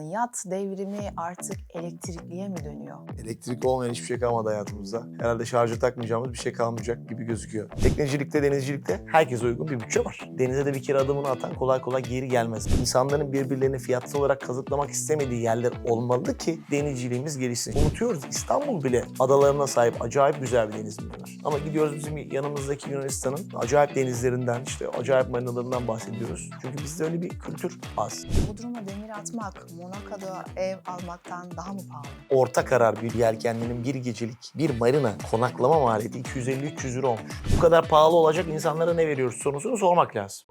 Yat devrimi artık elektrikliye mi dönüyor? Elektrik olmayan hiçbir şey kalmadı hayatımızda. Herhalde şarja takmayacağımız bir şey kalmayacak gibi gözüküyor. Teknecilikte, denizcilikte herkese uygun bir bütçe var. Denize de bir kere adımını atan kolay kolay geri gelmez. İnsanların birbirlerini fiyatsal olarak kazıklamak istemediği yerler olmalı ki denizciliğimiz gelişsin. Unutuyoruz İstanbul bile adalarına sahip acayip güzel bir deniz var. Ama gidiyoruz bizim yanımızdaki Yunanistan'ın acayip denizlerinden, işte acayip marinalarından bahsediyoruz. Çünkü bizde öyle bir kültür az. Bodrum'a demir atmak, Monaco'da ev almaktan daha mı pahalı? orta karar bir yelkenlinin bir gecelik bir marina konaklama maliyeti 250-300 euro olmuş. Bu kadar pahalı olacak insanlara ne veriyoruz sorusunu sormak lazım.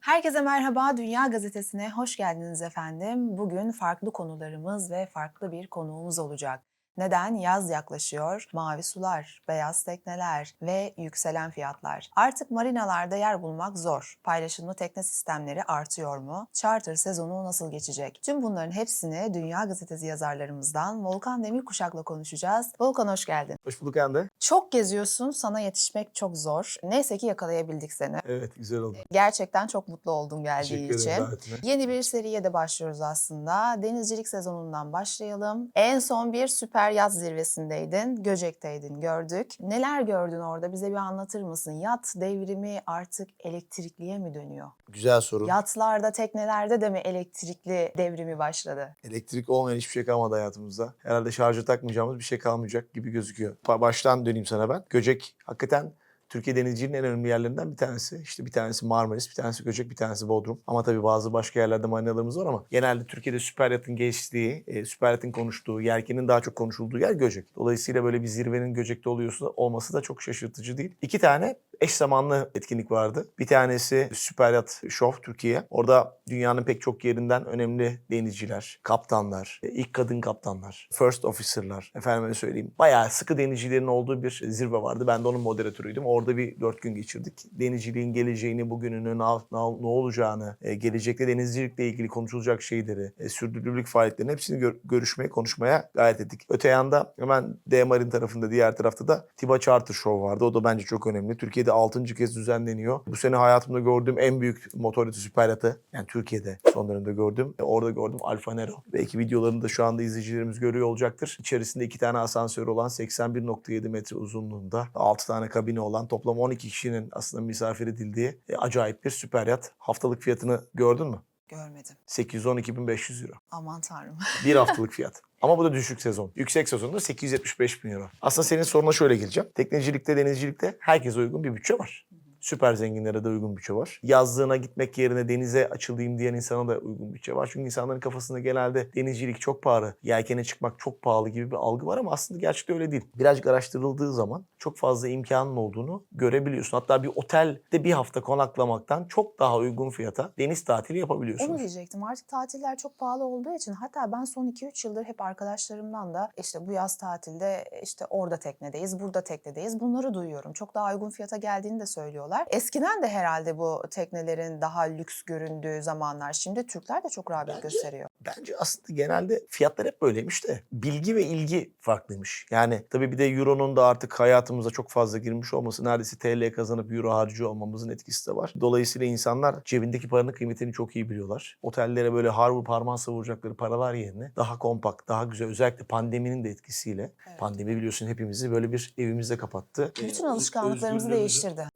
Herkese merhaba, Dünya Gazetesi'ne hoş geldiniz efendim. Bugün farklı konularımız ve farklı bir konuğumuz olacak. Neden? Yaz yaklaşıyor. Mavi sular, beyaz tekneler ve yükselen fiyatlar. Artık marinalarda yer bulmak zor. Paylaşımlı tekne sistemleri artıyor mu? Charter sezonu nasıl geçecek? Tüm bunların hepsini Dünya Gazetesi yazarlarımızdan Volkan Demirkuşak'la konuşacağız. Volkan hoş geldin. Hoş bulduk Hande. Çok geziyorsun, sana yetişmek çok zor. Neyse ki yakalayabildik seni. Evet güzel oldu. Gerçekten çok mutlu oldum geldiği Teşekkür için. davetine. Yeni bir seriye de başlıyoruz aslında. Denizcilik sezonundan başlayalım. En son bir süper yat zirvesindeydin, Göcek'teydin gördük. Neler gördün orada bize bir anlatır mısın? Yat devrimi artık elektrikliye mi dönüyor? Güzel soru. Yatlarda, teknelerde de mi elektrikli devrimi başladı? Elektrik olmayan hiçbir şey kalmadı hayatımızda. Herhalde şarja takmayacağımız bir şey kalmayacak gibi gözüküyor. Ba- Baştan döneyim sana ben. Göcek hakikaten Türkiye denizciliğinin en önemli yerlerinden bir tanesi. İşte bir tanesi Marmaris, bir tanesi Göcek, bir tanesi Bodrum. Ama tabii bazı başka yerlerde marinalarımız var ama genelde Türkiye'de süper yatın geçtiği, e, süper yatın konuştuğu, yelkenin daha çok konuşulduğu yer Göcek. Dolayısıyla böyle bir zirvenin Göcek'te oluyorsa olması da çok şaşırtıcı değil. İki tane eş zamanlı etkinlik vardı. Bir tanesi Süper Yat Show Türkiye. Orada dünyanın pek çok yerinden önemli denizciler, kaptanlar, e, ilk kadın kaptanlar, first officer'lar, efendime söyleyeyim. Bayağı sıkı denizcilerin olduğu bir zirve vardı. Ben de onun moderatörüydüm. Orada bir dört gün geçirdik. Denizciliğin geleceğini, bugününü, ne, ne, olacağını, e, gelecekte denizcilikle ilgili konuşulacak şeyleri, e, sürdürülebilirlik faaliyetlerinin hepsini gör- görüşmeye, konuşmaya gayret ettik. Öte yanda hemen D Marin tarafında, diğer tarafta da Tiba Charter Show vardı. O da bence çok önemli. Türkiye'de 6. kez düzenleniyor. Bu sene hayatımda gördüğüm en büyük motoryatı süper yatı. Yani Türkiye'de son dönemde gördüm. E, Orada gördüm Alfa Nero. Belki videolarını da şu anda izleyicilerimiz görüyor olacaktır. İçerisinde iki tane asansör olan 81.7 metre uzunluğunda 6 tane kabini olan toplam 12 kişinin aslında misafir edildiği e, acayip bir süper yat. Haftalık fiyatını gördün mü? Görmedim. 812.500 euro. Aman tanrım. Bir haftalık fiyat. Ama bu da düşük sezon. Yüksek sezonda 875 bin euro. Aslında senin soruna şöyle geleceğim. Teknecilikte, denizcilikte herkese uygun bir bütçe var. Süper zenginlere de uygun bütçe var. Yazlığına gitmek yerine denize açılayım diyen insana da uygun bütçe var. Çünkü insanların kafasında genelde denizcilik çok pahalı, yelkene çıkmak çok pahalı gibi bir algı var ama aslında gerçekte öyle değil. Birazcık araştırıldığı zaman çok fazla imkanın olduğunu görebiliyorsun. Hatta bir otelde bir hafta konaklamaktan çok daha uygun fiyata deniz tatili yapabiliyorsunuz. Onu diyecektim. Artık tatiller çok pahalı olduğu için hatta ben son 2-3 yıldır hep arkadaşlarımdan da işte bu yaz tatilde işte orada teknedeyiz, burada teknedeyiz. Bunları duyuyorum. Çok daha uygun fiyata geldiğini de söylüyorlar. Eskiden de herhalde bu teknelerin daha lüks göründüğü zamanlar. Şimdi Türkler de çok rağbet Bence- gösteriyor. Bence aslında genelde fiyatlar hep böyleymiş de bilgi ve ilgi farklıymış. Yani tabii bir de Euro'nun da artık hayatımıza çok fazla girmiş olması neredeyse TL kazanıp Euro harcıyor olmamızın etkisi de var. Dolayısıyla insanlar cebindeki paranın kıymetini çok iyi biliyorlar. Otellere böyle harvur parmağı savuracakları paralar yerine daha kompakt, daha güzel özellikle pandeminin de etkisiyle. Evet. Pandemi biliyorsun hepimizi böyle bir evimizde kapattı. Bütün Ee, alışkanlıklarımızı özgürlüğümüzü-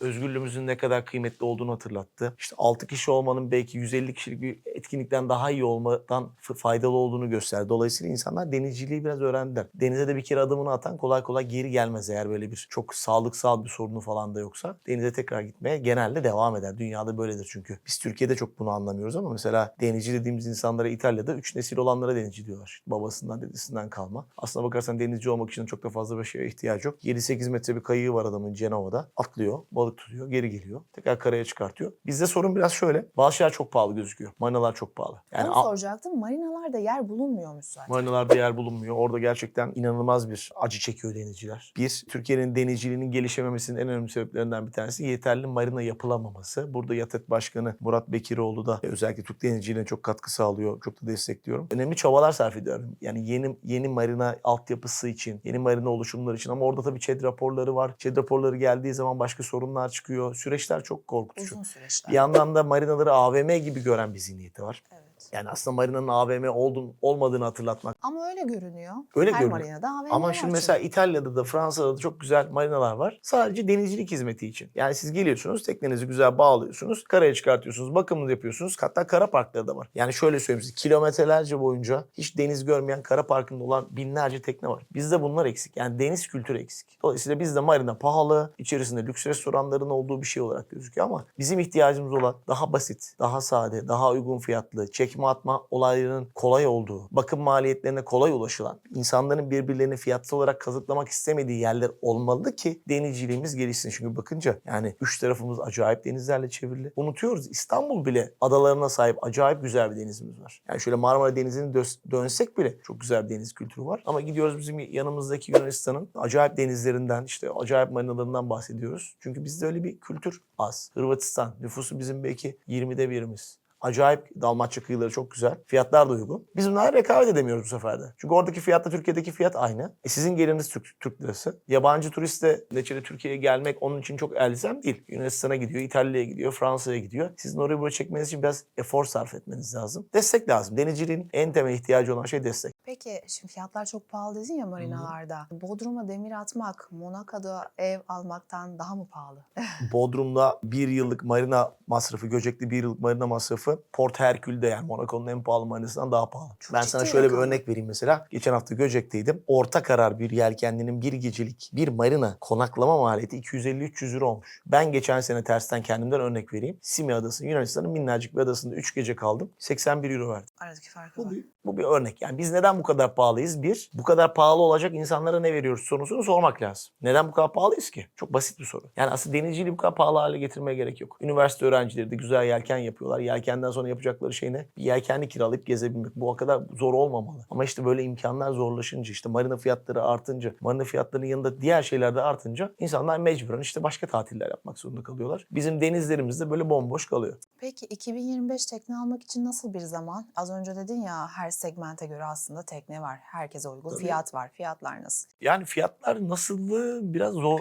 özgürlüğümüzün ne kadar kıymetli olduğunu hatırlattı. İşte 6 kişi olmanın belki 150 kişilik bir etkinlikten daha iyi olmadan faydalı olduğunu gösterdi. Dolayısıyla insanlar denizciliği biraz öğrendiler. Denize de bir kere adımını atan kolay kolay geri gelmez eğer böyle bir çok sağlıksal bir sorunu falan da yoksa. Denize tekrar gitmeye genelde devam eder. Dünyada böyledir çünkü. Biz Türkiye'de çok bunu anlamıyoruz ama mesela denizci dediğimiz insanlara İtalya'da 3 nesil olanlara denizci diyorlar. Babasından dedesinden kalma. Aslına bakarsan denizci olmak için çok da fazla bir şeye ihtiyaç yok. 7-8 metre bir kayığı var adamın Cenova'da. Atlıyor, balık tutuyor, geri geliyor. Tekrar karaya çıkartıyor. Bizde sorun biraz şöyle. Bazı şeyler çok pahalı gözüküyor. Marinalar çok pahalı. Yani Onu soracaktım. Marinalarda yer bulunmuyormuş zaten. Marinalarda yer bulunmuyor. Orada gerçekten inanılmaz bir acı çekiyor denizciler. Bir, Türkiye'nin denizciliğinin gelişememesinin en önemli sebeplerinden bir tanesi yeterli marina yapılamaması. Burada YATET Başkanı Murat Bekiroğlu da özellikle Türk denizciliğine çok katkı sağlıyor. Çok da destekliyorum. Önemli çabalar sarf ediyorum. Yani yeni yeni marina altyapısı için, yeni marina oluşumları için ama orada tabii ÇED raporları var. ÇED raporları geldiği zaman başka sorunlar çıkıyor. Oluyor. Süreçler çok korkutucu. Uzun süreçler. Bir yandan da marinaları AVM gibi gören bir zihniyeti var. Evet. Yani aslında marinanın AVM olduğunu, olmadığını hatırlatmak. Ama öyle görünüyor. Öyle Her görünüyor. marinada AVM Ama var şimdi mesela çünkü. İtalya'da da Fransa'da da çok güzel marinalar var. Sadece denizcilik hizmeti için. Yani siz geliyorsunuz, teknenizi güzel bağlıyorsunuz, karaya çıkartıyorsunuz, bakımını yapıyorsunuz. Hatta kara parkları da var. Yani şöyle söyleyeyim size, kilometrelerce boyunca hiç deniz görmeyen kara parkında olan binlerce tekne var. Bizde bunlar eksik. Yani deniz kültürü eksik. Dolayısıyla bizde marina pahalı, içerisinde lüks restoranların olduğu bir şey olarak gözüküyor ama bizim ihtiyacımız olan daha basit, daha sade, daha uygun fiyatlı, çekme atma olaylarının kolay olduğu, bakım maliyetlerine kolay ulaşılan, insanların birbirlerini fiyatsal olarak kazıklamak istemediği yerler olmalı ki denizciliğimiz gelişsin. Çünkü bakınca yani üç tarafımız acayip denizlerle çevrili. Unutuyoruz İstanbul bile adalarına sahip acayip güzel bir denizimiz var. Yani şöyle Marmara Denizi'ni dö- dönsek bile çok güzel bir deniz kültürü var. Ama gidiyoruz bizim yanımızdaki Yunanistan'ın acayip denizlerinden, işte acayip marinalarından bahsediyoruz. Çünkü bizde öyle bir kültür az. Hırvatistan nüfusu bizim belki 20'de birimiz. Acayip Dalmatça kıyıları çok güzel. Fiyatlar da uygun. Biz bunlara rekabet edemiyoruz bu sefer de. Çünkü oradaki fiyatla Türkiye'deki fiyat aynı. E sizin geliriniz Türk, Türk lirası. Yabancı turist de neçede Türkiye'ye gelmek onun için çok elzem değil. Yunanistan'a gidiyor, İtalya'ya gidiyor, Fransa'ya gidiyor. Sizin orayı buraya çekmeniz için biraz efor sarf etmeniz lazım. Destek lazım. Denizciliğin en temel ihtiyacı olan şey destek. Peki şimdi fiyatlar çok pahalı dedin ya marinalarda. Bodrum'a demir atmak, Monaco'da ev almaktan daha mı pahalı? Bodrum'da bir yıllık marina masrafı, Göcek'te bir yıllık marina masrafı Port Hercule'de yani Monaco'nun en pahalı marinasından daha pahalı. Çok ben sana şöyle bir örnek vereyim mesela. Geçen hafta Göcek'teydim. Orta karar bir yelkenlinin bir gecelik bir marina konaklama maliyeti 250-300 euro olmuş. Ben geçen sene tersten kendimden örnek vereyim. Simi Adası Yunanistan'ın minnacık bir adasında 3 gece kaldım. 81 euro verdim. Aradaki farkı Bu var. bir, bu bir örnek. Yani biz neden bu kadar pahalıyız? Bir, bu kadar pahalı olacak insanlara ne veriyoruz sorusunu sormak lazım. Neden bu kadar pahalıyız ki? Çok basit bir soru. Yani aslında denizciliği bu kadar pahalı hale getirmeye gerek yok. Üniversite öğrencileri de güzel yelken yapıyorlar. Yelkenden sonra yapacakları şey ne? Bir yelkenli kiralayıp gezebilmek. Bu o kadar zor olmamalı. Ama işte böyle imkanlar zorlaşınca, işte marina fiyatları artınca, marina fiyatlarının yanında diğer şeyler de artınca insanlar mecburen işte başka tatiller yapmak zorunda kalıyorlar. Bizim denizlerimiz de böyle bomboş kalıyor. Peki 2025 tekne almak için nasıl bir zaman? Az önce dedin ya her segmente göre aslında tekne var. Herkese uygun Tabii. fiyat var. Fiyatlar nasıl? Yani fiyatlar nasıllığı biraz zor,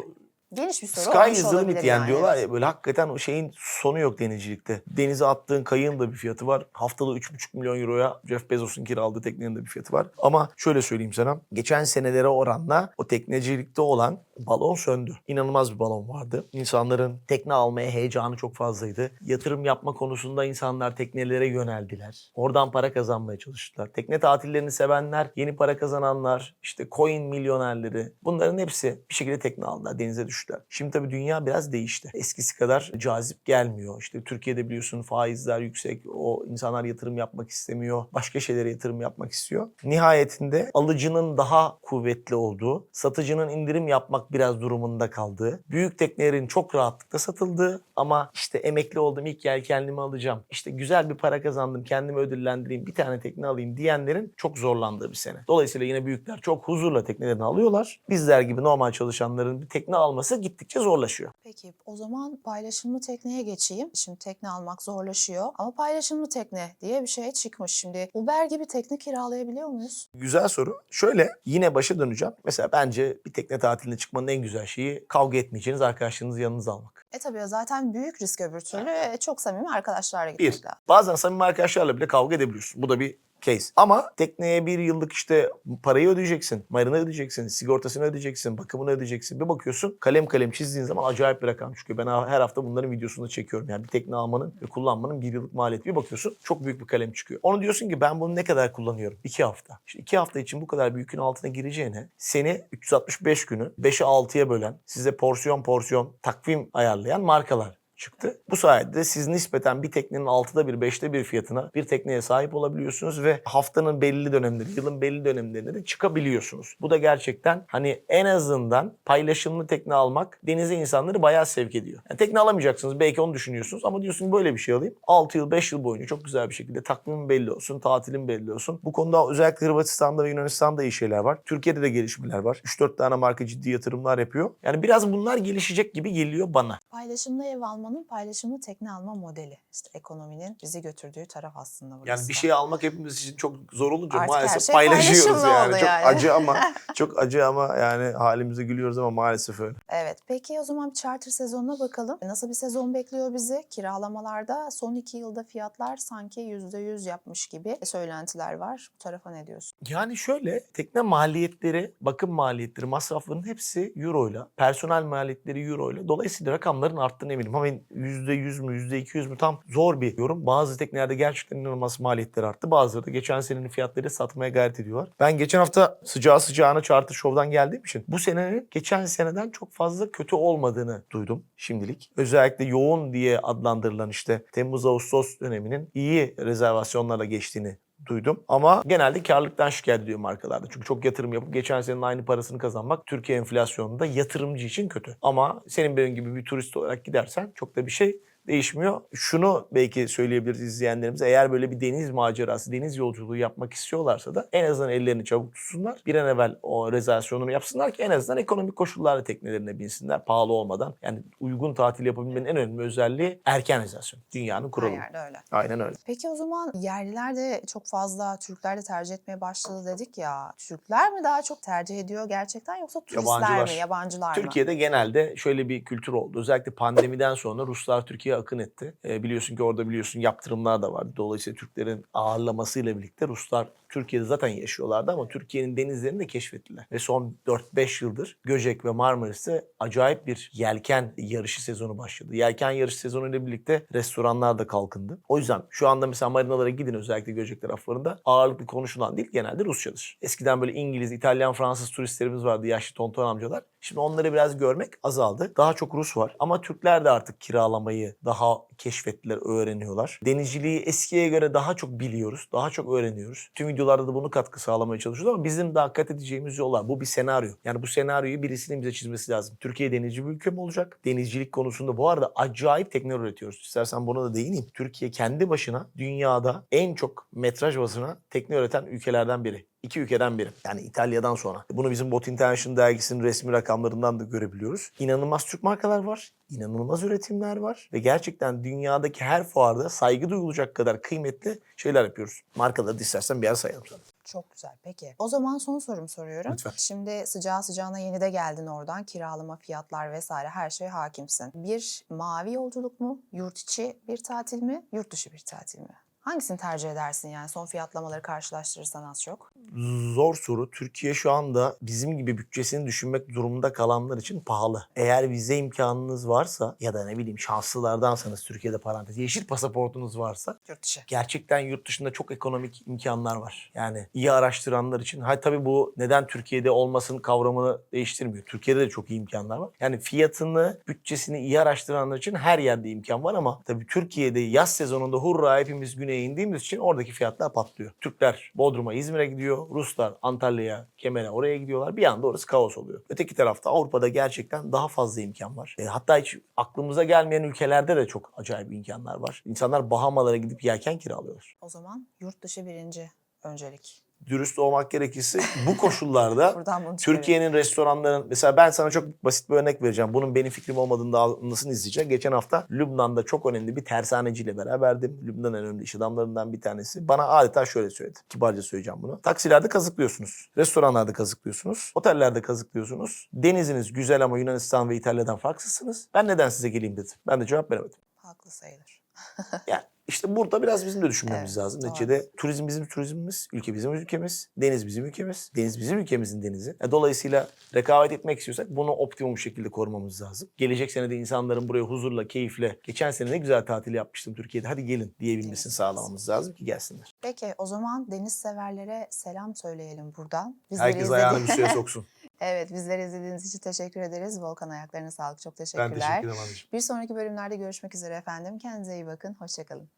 Geniş bir soru Sky is the limit yani, diyorlar evet. ya böyle hakikaten o şeyin sonu yok denizcilikte. Denize attığın kayığın da bir fiyatı var. Haftada 3,5 milyon euroya Jeff Bezos'un kiraladığı teknenin de bir fiyatı var. Ama şöyle söyleyeyim sana. Geçen senelere oranla o teknecilikte olan balon söndü. İnanılmaz bir balon vardı. İnsanların tekne almaya heyecanı çok fazlaydı. Yatırım yapma konusunda insanlar teknelere yöneldiler. Oradan para kazanmaya çalıştılar. Tekne tatillerini sevenler, yeni para kazananlar, işte coin milyonerleri bunların hepsi bir şekilde tekne aldılar, denize düştüler. Şimdi tabii dünya biraz değişti. Eskisi kadar cazip gelmiyor. İşte Türkiye'de biliyorsun faizler yüksek. O insanlar yatırım yapmak istemiyor. Başka şeylere yatırım yapmak istiyor. Nihayetinde alıcının daha kuvvetli olduğu, satıcının indirim yapmak biraz durumunda kaldığı, büyük teknelerin çok rahatlıkla satıldığı ama işte emekli oldum ilk yelkenlimi alacağım. İşte güzel bir para kazandım kendimi ödüllendireyim bir tane tekne alayım diyenlerin çok zorlandığı bir sene. Dolayısıyla yine büyükler çok huzurla teknelerini alıyorlar. Bizler gibi normal çalışanların bir tekne alması gittikçe zorlaşıyor. Peki o zaman paylaşımlı tekneye geçeyim. Şimdi tekne almak zorlaşıyor ama paylaşımlı tekne diye bir şey çıkmış. Şimdi Uber gibi tekne kiralayabiliyor muyuz? Güzel soru. Şöyle yine başa döneceğim. Mesela bence bir tekne tatiline çıkmanın en güzel şeyi kavga etmeyeceğiniz arkadaşlarınızı yanınıza almak. E tabii zaten büyük risk öbür türlü çok samimi arkadaşlarla gitmek Bir. lazım. Bazen samimi arkadaşlarla bile kavga edebiliyorsun. Bu da bir case. Ama tekneye bir yıllık işte parayı ödeyeceksin. Marina ödeyeceksin. Sigortasını ödeyeceksin. Bakımını ödeyeceksin. Bir bakıyorsun kalem kalem çizdiğin zaman acayip bir rakam çıkıyor. Ben her hafta bunların videosunu çekiyorum. Yani bir tekne almanın ve kullanmanın bir yıllık maliyeti. Bir bakıyorsun çok büyük bir kalem çıkıyor. Onu diyorsun ki ben bunu ne kadar kullanıyorum? İki hafta. İşte iki hafta için bu kadar büyük yükün altına gireceğine seni 365 günü 5'e 6'ya bölen size porsiyon porsiyon takvim ayarlayan markalar çıktı. Bu sayede de siz nispeten bir teknenin altıda bir, beşte bir fiyatına bir tekneye sahip olabiliyorsunuz ve haftanın belli dönemleri, yılın belli dönemlerinde de çıkabiliyorsunuz. Bu da gerçekten hani en azından paylaşımlı tekne almak denize insanları bayağı sevk ediyor. Yani tekne alamayacaksınız belki onu düşünüyorsunuz ama diyorsun böyle bir şey alayım. 6 yıl, 5 yıl boyunca çok güzel bir şekilde takvimim belli olsun, tatilim belli olsun. Bu konuda özellikle Hırvatistan'da ve Yunanistan'da iyi şeyler var. Türkiye'de de gelişmeler var. 3-4 tane marka ciddi yatırımlar yapıyor. Yani biraz bunlar gelişecek gibi geliyor bana. Paylaşımlı ev almanın Birçoğunun paylaşımlı tekne alma modeli. İşte ekonominin bizi götürdüğü taraf aslında burası. Yani bir şey almak hepimiz için çok zor olunca Artık maalesef şey paylaşıyoruz yani. Çok yani. acı ama çok acı ama yani halimize gülüyoruz ama maalesef öyle. Evet. Peki o zaman bir charter sezonuna bakalım. Nasıl bir sezon bekliyor bizi? Kiralamalarda son iki yılda fiyatlar sanki %100 yapmış gibi söylentiler var. Bu tarafa ne diyorsun? Yani şöyle tekne maliyetleri, bakım maliyetleri, masrafların hepsi euro ile, personel maliyetleri euro ile. Dolayısıyla rakamların arttığını eminim. Ama %100 mü, %200 mü tam zor bir yorum. Bazı teknelerde gerçekten inanılmaz maliyetler arttı. Bazıları da geçen senenin fiyatları satmaya gayret ediyorlar. Ben geçen hafta sıcağı sıcağına Charter Show'dan geldiğim için bu senenin geçen seneden çok fazla kötü olmadığını duydum şimdilik. Özellikle yoğun diye adlandırılan işte Temmuz-Ağustos döneminin iyi rezervasyonlarla geçtiğini duydum. Ama genelde karlılıktan şikayet ediyor markalarda. Çünkü çok yatırım yapıp geçen senenin aynı parasını kazanmak Türkiye enflasyonunda yatırımcı için kötü. Ama senin benim gibi bir turist olarak gidersen çok da bir şey değişmiyor. Şunu belki söyleyebiliriz izleyenlerimize. Eğer böyle bir deniz macerası, deniz yolculuğu yapmak istiyorlarsa da en azından ellerini çabuk tutsunlar. Bir an evvel o rezervasyonunu yapsınlar ki en azından ekonomik koşullarla teknelerine binsinler. Pahalı olmadan. Yani uygun tatil yapabilmenin en önemli özelliği erken rezervasyon. Dünyanın Her kuralı. yerde öyle. Aynen öyle. Peki o zaman yerliler de çok fazla Türkler de tercih etmeye başladı dedik ya. Türkler mi daha çok tercih ediyor gerçekten yoksa turistler Yabancılar. mi, yabancılar mı? Türkiye'de genelde şöyle bir kültür oldu. Özellikle pandemiden sonra Ruslar Türkiye'ye akın etti. Ee, biliyorsun ki orada biliyorsun yaptırımlar da vardı. Dolayısıyla Türklerin ağırlamasıyla birlikte Ruslar Türkiye'de zaten yaşıyorlardı ama Türkiye'nin denizlerini de keşfettiler. Ve son 4-5 yıldır Göcek ve Marmaris'te acayip bir yelken yarışı sezonu başladı. Yelken yarışı sezonu ile birlikte restoranlar da kalkındı. O yüzden şu anda mesela marinalara gidin özellikle Göcek taraflarında ağırlıklı konuşulan dil genelde Rusçadır. Eskiden böyle İngiliz, İtalyan, Fransız turistlerimiz vardı yaşlı tonton amcalar. Şimdi onları biraz görmek azaldı. Daha çok Rus var. Ama Türkler de artık kiralamayı daha keşfettiler, öğreniyorlar. Denizciliği eskiye göre daha çok biliyoruz, daha çok öğreniyoruz. Tüm videolarda da bunu katkı sağlamaya çalışıyoruz ama bizim de dikkat edeceğimiz yollar. Bu bir senaryo. Yani bu senaryoyu birisinin bize çizmesi lazım. Türkiye denizci bir ülke mi olacak? Denizcilik konusunda bu arada acayip tekneler üretiyoruz. İstersen buna da değineyim. Türkiye kendi başına dünyada en çok metraj basına tekne üreten ülkelerden biri. İki ülkeden biri. Yani İtalya'dan sonra. Bunu bizim Bot International dergisinin resmi rakamlarından da görebiliyoruz. İnanılmaz Türk markalar var. inanılmaz üretimler var. Ve gerçekten dünyadaki her fuarda saygı duyulacak kadar kıymetli şeyler yapıyoruz. Markaları da istersen bir yer sayalım sana. Çok güzel. Peki. O zaman son sorum soruyorum. Lütfen. Şimdi sıcağı sıcağına yeni de geldin oradan. Kiralama, fiyatlar vesaire her şeye hakimsin. Bir mavi yolculuk mu? Yurt içi bir tatil mi? Yurt dışı bir tatil mi? Hangisini tercih edersin yani son fiyatlamaları karşılaştırırsan az çok? Zor soru. Türkiye şu anda bizim gibi bütçesini düşünmek durumunda kalanlar için pahalı. Eğer vize imkanınız varsa ya da ne bileyim şanslılardansanız Türkiye'de parantez yeşil pasaportunuz varsa Yurt dışı. gerçekten yurt dışında çok ekonomik imkanlar var. Yani iyi araştıranlar için. Ha tabii bu neden Türkiye'de olmasın kavramını değiştirmiyor. Türkiye'de de çok iyi imkanlar var. Yani fiyatını, bütçesini iyi araştıranlar için her yerde imkan var ama tabii Türkiye'de yaz sezonunda hurra hepimiz güneye indiğimiz için oradaki fiyatlar patlıyor. Türkler Bodrum'a, İzmir'e gidiyor. Ruslar Antalya'ya, Kemer'e oraya gidiyorlar. Bir anda orası kaos oluyor. Öteki tarafta Avrupa'da gerçekten daha fazla imkan var. E, hatta hiç aklımıza gelmeyen ülkelerde de çok acayip imkanlar var. İnsanlar Bahamalara gidip yelken kiralıyorlar. O zaman yurt dışı birinci öncelik. Dürüst olmak gerekirse bu koşullarda. Türkiye'nin restoranların mesela ben sana çok basit bir örnek vereceğim. Bunun benim fikrim olmadığını da anlasını izleyecek. Geçen hafta Lübnan'da çok önemli bir tersaneciyle beraberdim. Lübnan'ın en önemli iş adamlarından bir tanesi. Bana adeta şöyle söyledi. Kibarca söyleyeceğim bunu. Taksilerde kazıklıyorsunuz. Restoranlarda kazıklıyorsunuz. Otellerde kazıklıyorsunuz. Deniziniz güzel ama Yunanistan ve İtalya'dan farksızsınız. Ben neden size geleyim dedim. Ben de cevap veremedim. Haklı sayılır. Yani işte burada biraz bizim de düşünmemiz Evet, lazım. doğru. Neticede turizm bizim turizmimiz, ülke bizim ülkemiz, deniz bizim ülkemiz, deniz bizim ülkemizin denizi. E, Dolayısıyla rekabet etmek istiyorsak bunu optimum şekilde korumamız lazım. Gelecek sene de insanların buraya huzurla, keyifle, geçen sene ne güzel tatil yapmıştım Türkiye'de hadi gelin diyebilmesini Evet. sağlamamız lazım ki gelsinler. Peki o zaman deniz severlere selam söyleyelim buradan. Herkes izledi- ayağını bir suya soksun. Evet bizleri izlediğiniz için teşekkür ederiz. Volkan ayaklarına sağlık. Çok ben teşekkürler. teşekkür ederim anneciğim. Bir sonraki bölümlerde görüşmek üzere efendim. Kendinize iyi bakın. Hoşçakalın.